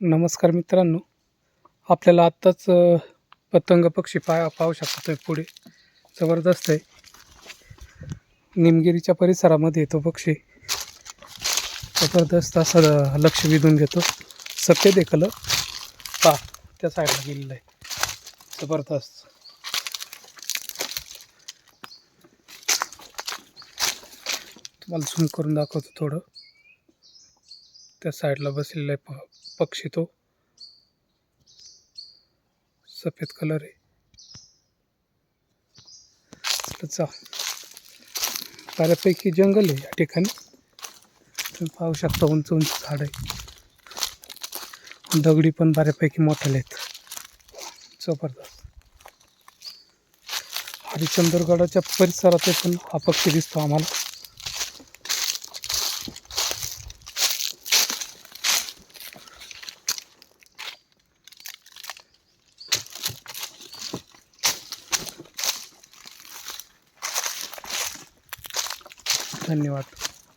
नमस्कार मित्रांनो. आपल्याला आत्ताच पतंग पक्षी पा पाहू शकतो आहे पुढे. जबरदस्त आहे. निमगिरीच्या परिसरामध्ये येतो पक्षी. जबरदस्त असं लक्ष वेधून घेतो. सफेद आहे कलर पा त्या साईडला गेलेला आहे. जबरदस्त. तुम्हाला झूम करून दाखवतो थोडं. त्या साईडला बसलेला आहे प पक्षी तो. सफेद कलर आहे. चा बऱ्यापैकी जंगल आहे या ठिकाणी. तुम्ही पाहू शकता उंच उंच झाड आहे. दगडी पण बऱ्यापैकी मोठ्याले आहेत. जबरदस्त. हरिश्चंद्रगडाच्या परिसरात पण हा पक्षी दिसतो आम्हाला. धन्यवाद.